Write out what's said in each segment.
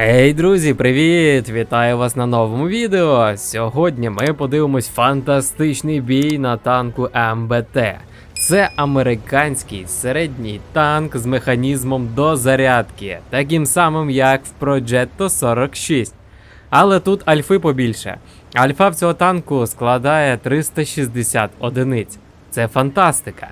Гей, друзі, привіт! Вітаю вас на новому відео. Сьогодні ми подивимось фантастичний бій на танку МБТ. Це американський середній танк з механізмом до зарядки, таким самим як в Progetto 46. Але тут альфи побільше. Альфа в цього танку складає 360 одиниць. Це фантастика.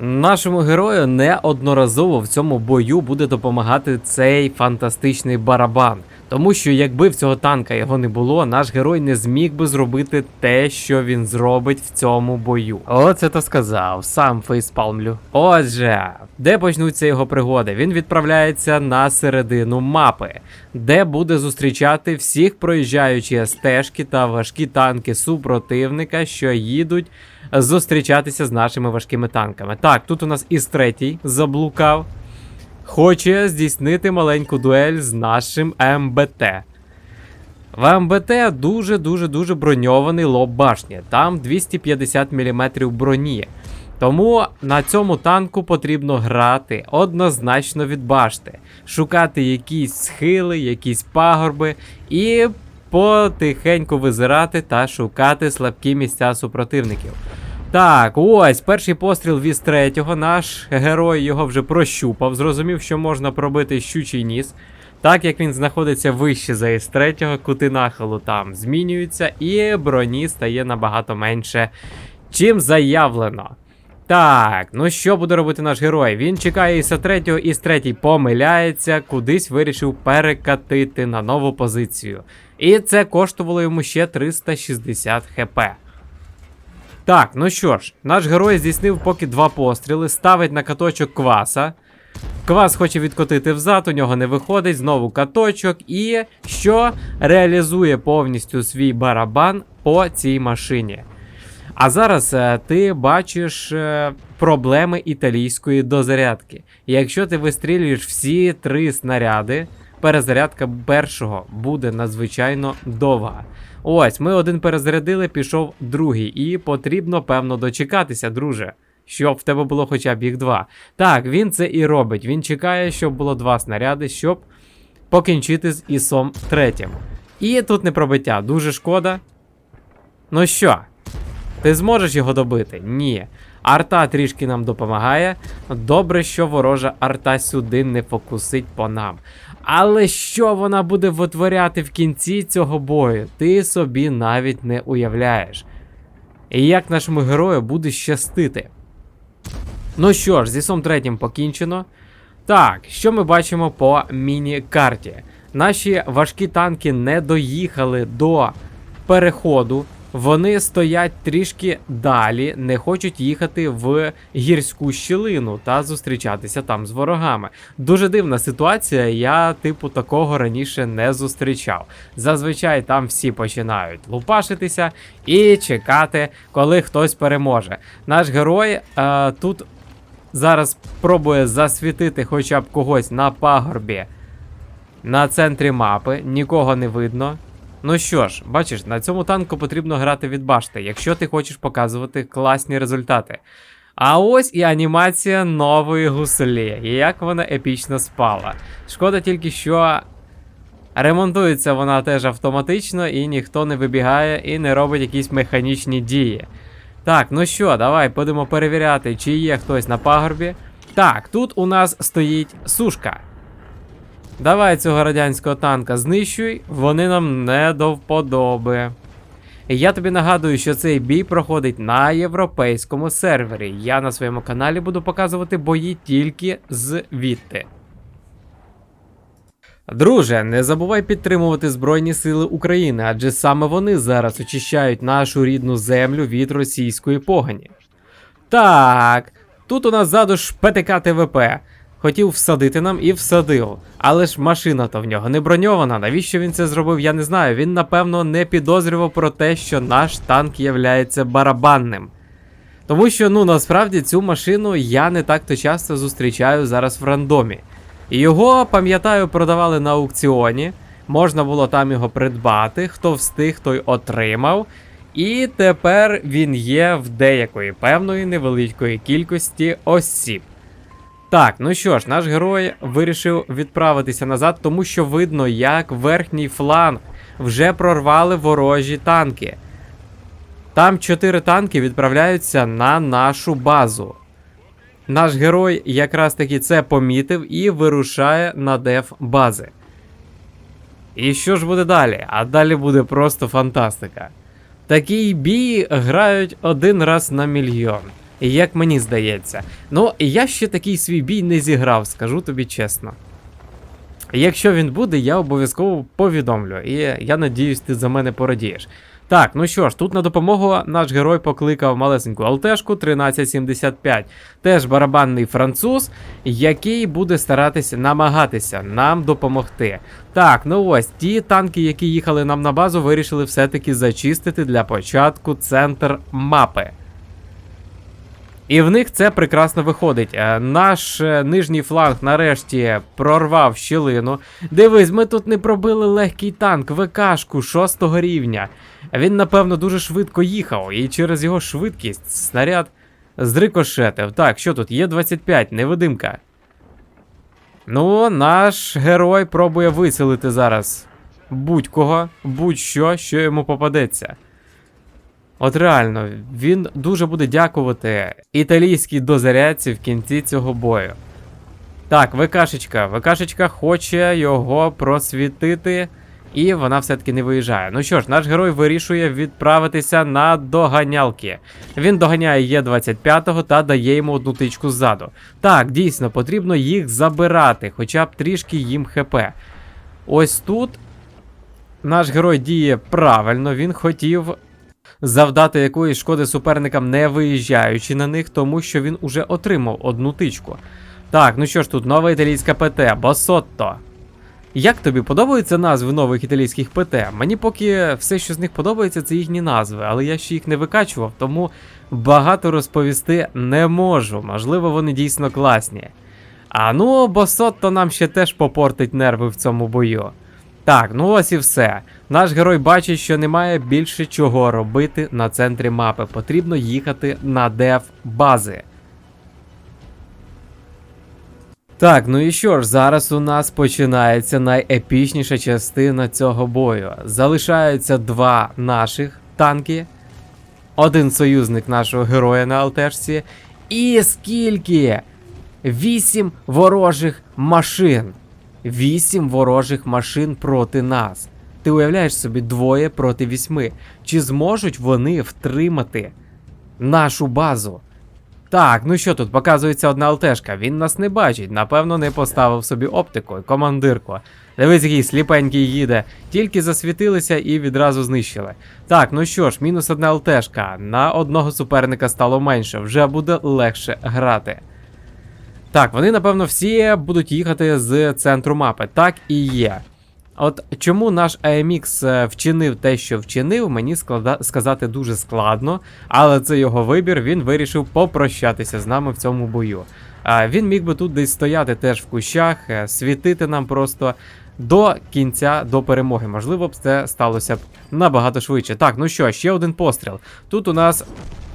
Нашому герою неодноразово в цьому бою буде допомагати цей фантастичний барабан. Тому що якби в цього танка його не було, наш герой не зміг би зробити те, що він зробить в цьому бою. Оце то сказав, сам фейспалмлю. Отже, де почнуться його пригоди? Він відправляється на середину мапи, де буде зустрічати всіх проїжджаючі стежки та важкі танки супротивника, що їдуть зустрічатися з нашими важкими танками. Так, тут у нас із третій заблукав. Хоче здійснити маленьку дуель з нашим МБТ. В МБТ дуже-дуже дуже броньований лоб башні. Там 250 мм броні. Тому на цьому танку потрібно грати однозначно від башти, шукати якісь схили, якісь пагорби і потихеньку визирати та шукати слабкі місця супротивників. Так, ось перший постріл віз третього. Наш герой його вже прощупав, зрозумів, що можна пробити щучий ніс. Так як він знаходиться вище за із третього, кути нахилу там змінюються, і броні стає набагато менше, чим заявлено. Так, ну що буде робити наш герой? Він чекає із третього, із третій помиляється, кудись вирішив перекатити на нову позицію. І це коштувало йому ще 360 хп. Так, ну що ж, наш герой здійснив поки два постріли, ставить на каточок кваса. Квас хоче відкотити взад, у нього не виходить, знову каточок, і що реалізує повністю свій барабан по цій машині. А зараз е, ти бачиш е, проблеми італійської дозарядки. Якщо ти вистрілюєш всі три снаряди, перезарядка першого буде надзвичайно довга. Ось, ми один перезарядили, пішов другий, і потрібно, певно, дочекатися, друже. Щоб в тебе було хоча б їх два. Так, він це і робить. Він чекає, щоб було два снаряди, щоб покінчити з ісом третім. І тут не пробиття, дуже шкода. Ну що, ти зможеш його добити? Ні. Арта трішки нам допомагає. Добре, що ворожа арта сюди не фокусить по нам. Але що вона буде витворяти в кінці цього бою, ти собі навіть не уявляєш. І як нашому герою буде щастити. Ну що ж, зі сом третім покінчено. Так, що ми бачимо по міні-карті? Наші важкі танки не доїхали до переходу. Вони стоять трішки далі, не хочуть їхати в гірську щілину та зустрічатися там з ворогами. Дуже дивна ситуація, я типу такого раніше не зустрічав. Зазвичай там всі починають лупашитися і чекати, коли хтось переможе. Наш герой е, тут зараз пробує засвітити хоча б когось на пагорбі на центрі мапи, нікого не видно. Ну що ж, бачиш, на цьому танку потрібно грати від башти, якщо ти хочеш показувати класні результати. А ось і анімація нової гуслі, як вона епічно спала. Шкода тільки, що ремонтується вона теж автоматично, і ніхто не вибігає і не робить якісь механічні дії. Так, ну що, давай будемо перевіряти, чи є хтось на пагорбі. Так, тут у нас стоїть сушка. Давай цього радянського танка знищуй, вони нам не до вподоби. Я тобі нагадую, що цей бій проходить на європейському сервері. Я на своєму каналі буду показувати бої тільки звідти. Друже, не забувай підтримувати Збройні Сили України, адже саме вони зараз очищають нашу рідну землю від російської погані. Так, тут у нас ззаду ж ПТК ТВП. Хотів всадити нам і всадив. Але ж машина то в нього не броньована. Навіщо він це зробив, я не знаю. Він, напевно, не підозрював про те, що наш танк являється барабанним. Тому що, ну, насправді цю машину я не так то часто зустрічаю зараз в рандомі. Його, пам'ятаю, продавали на аукціоні. Можна було там його придбати. Хто встиг, той отримав. І тепер він є в деякої певної невеликої кількості осіб. Так, ну що ж, наш герой вирішив відправитися назад, тому що видно, як верхній фланг вже прорвали ворожі танки. Там чотири танки відправляються на нашу базу. Наш герой якраз таки це помітив і вирушає на деф бази. І що ж буде далі? А далі буде просто фантастика. Такий бій грають один раз на мільйон. Як мені здається. Ну, я ще такий свій бій не зіграв, скажу тобі чесно. Якщо він буде, я обов'язково повідомлю. І я надіюсь, ти за мене порадієш. Так, ну що ж, тут на допомогу наш герой покликав малесеньку алтешку 1375. Теж барабанний француз, який буде старатися намагатися нам допомогти. Так, ну ось ті танки, які їхали нам на базу, вирішили все-таки зачистити для початку центр мапи. І в них це прекрасно виходить. Е, Наш е, нижній фланг нарешті прорвав щілину. Дивись, ми тут не пробили легкий танк, ВКшку 6 рівня. Він, напевно, дуже швидко їхав, і через його швидкість снаряд зрикошетив. Так, що тут? Є 25, невидимка. Ну, наш герой пробує вицілити зараз будь-кого, будь-що, що йому попадеться. От реально, він дуже буде дякувати італійській дозарядці в кінці цього бою. Так, ВКшечка. ВКшечка хоче його просвітити, і вона все-таки не виїжджає. Ну що ж, наш герой вирішує відправитися на доганялки. Він доганяє Є25 та дає йому одну тичку ззаду. Так, дійсно, потрібно їх забирати, хоча б трішки їм ХП. Ось тут наш герой діє правильно, він хотів завдати якоїсь шкоди суперникам, не виїжджаючи на них, тому що він уже отримав одну тичку. Так, ну що ж тут, нова італійська ПТ, Босотто. Як тобі подобаються назви нових італійських ПТ? Мені поки все, що з них подобається, це їхні назви, але я ще їх не викачував, тому багато розповісти не можу. Можливо, вони дійсно класні. А ну, Босотто нам ще теж попортить нерви в цьому бою. Так, ну ось і все. Наш герой бачить, що немає більше чого робити на центрі мапи. Потрібно їхати на деф бази. Так, ну і що ж, зараз у нас починається найепічніша частина цього бою. Залишаються два наших танки, один союзник нашого героя на алтешці. І скільки? Вісім ворожих машин. Вісім ворожих машин проти нас. Ти уявляєш собі двоє проти вісьми. Чи зможуть вони втримати нашу базу? Так, ну що тут, показується одна ЛТшка. Він нас не бачить, напевно, не поставив собі оптику, командирку. Дивись, який сліпенький їде. Тільки засвітилися і відразу знищили. Так, ну що ж, мінус одна ЛТшка. На одного суперника стало менше, вже буде легше грати. Так, вони, напевно, всі будуть їхати з центру мапи. Так і є. От чому наш AMX е, вчинив те, що вчинив, мені склада... сказати дуже складно, але це його вибір, він вирішив попрощатися з нами в цьому бою. А він міг би тут десь стояти теж в кущах, е, світити нам просто до кінця, до перемоги. Можливо б це сталося б набагато швидше. Так, ну що, ще один постріл. Тут у нас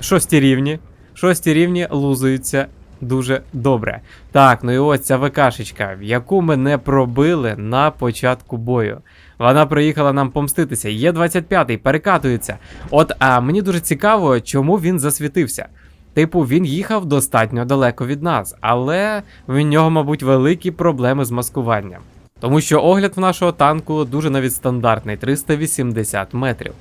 шості рівні. Шості рівні лузуються дуже добре. Так, ну і ось ця ВКшечка, яку ми не пробили на початку бою. Вона приїхала нам помститися. Є 25-й, перекатується. От а мені дуже цікаво, чому він засвітився. Типу, він їхав достатньо далеко від нас, але в нього, мабуть, великі проблеми з маскуванням. Тому що огляд в нашого танку дуже навіть стандартний 380 метрів.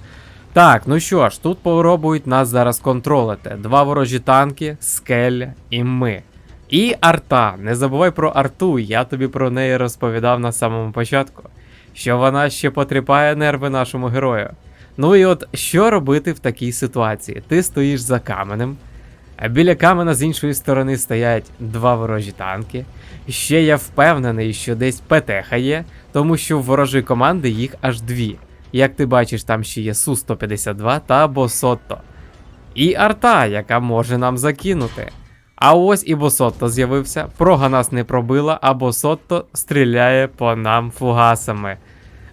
Так, ну що ж, тут попробують нас зараз контролити. Два ворожі танки, скель і ми. І арта. Не забувай про арту, я тобі про неї розповідав на самому початку. Що вона ще потріпає нерви нашому герою. Ну і от що робити в такій ситуації? Ти стоїш за каменем, а біля камена з іншої сторони стоять два ворожі танки. Ще я впевнений, що десь ПТХ є, тому що в ворожої команди їх аж дві. Як ти бачиш, там ще є Су-152 та Босотто. І арта, яка може нам закинути. А ось і Босотто з'явився, прога нас не пробила, а Босотто стріляє по нам фугасами.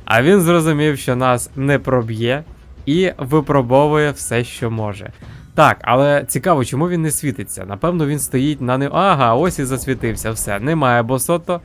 А він зрозумів, що нас не проб'є, і випробовує все, що може. Так, але цікаво, чому він не світиться. Напевно, він стоїть на не. Ага, ось і засвітився. Все, немає босото.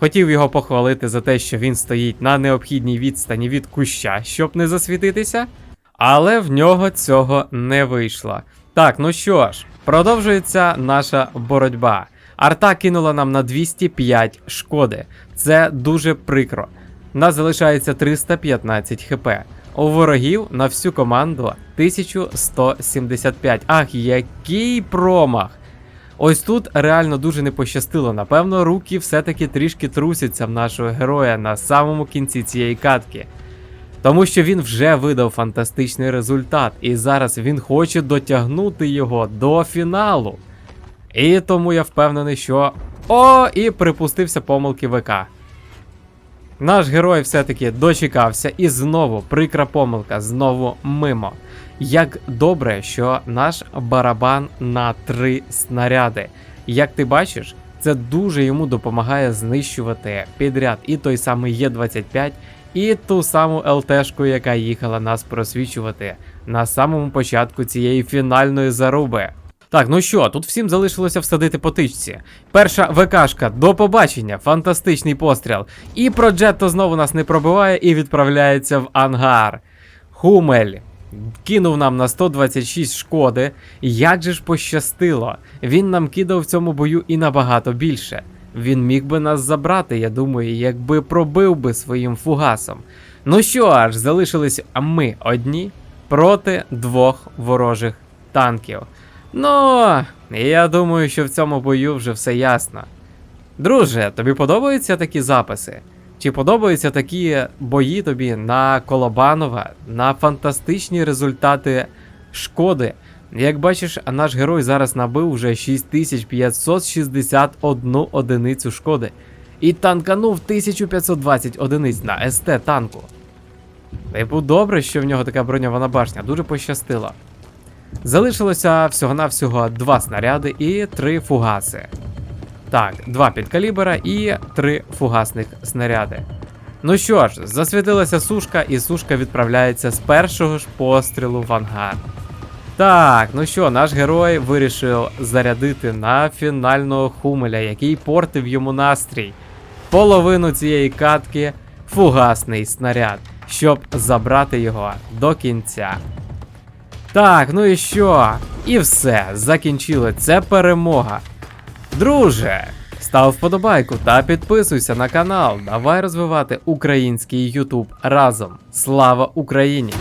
Хотів його похвалити за те, що він стоїть на необхідній відстані від куща, щоб не засвітитися. Але в нього цього не вийшло. Так, ну що ж, продовжується наша боротьба. Арта кинула нам на 205 шкоди. Це дуже прикро. Нас залишається 315 хп. У ворогів на всю команду 1175. Ах, який промах! Ось тут реально дуже не пощастило. Напевно, руки все-таки трішки трусяться в нашого героя на самому кінці цієї катки. Тому що він вже видав фантастичний результат, і зараз він хоче дотягнути його до фіналу. І тому я впевнений, що. О, і припустився помилки ВК. Наш герой все-таки дочекався, і знову прикра помилка, знову мимо. Як добре, що наш барабан на три снаряди. Як ти бачиш, це дуже йому допомагає знищувати підряд і той самий Є25, і ту саму ЛТшку, яка їхала нас просвічувати на самому початку цієї фінальної заруби. Так, ну що, тут всім залишилося всадити по тичці. Перша ВКшка, до побачення, фантастичний постріл. І Проджетто знову нас не пробиває і відправляється в ангар. Хумель. Кинув нам на 126 шкоди. Як же ж пощастило. Він нам кидав в цьому бою і набагато більше. Він міг би нас забрати, я думаю, якби пробив би своїм фугасом. Ну що ж, залишились ми одні проти двох ворожих танків. Ну, я думаю, що в цьому бою вже все ясно. Друже, тобі подобаються такі записи? Чи подобаються такі бої тобі на Колобанова, на фантастичні результати шкоди? Як бачиш, наш герой зараз набив вже 6561 одиницю шкоди. І танканув 1520 одиниць на СТ танку. Типу, добре, що в нього така броньована башня, дуже пощастило. Залишилося всього-навсього два снаряди і три фугаси. Так, два підкалібера і три фугасних снаряди. Ну що ж, засвітилася сушка, і сушка відправляється з першого ж пострілу в ангар. Так, ну що, наш герой вирішив зарядити на фінального хумеля, який портив йому настрій. Половину цієї катки фугасний снаряд, щоб забрати його до кінця. Так, ну і що? І все, закінчили. Це перемога. Друже, став вподобайку та підписуйся на канал. Давай розвивати український YouTube разом. Слава Україні!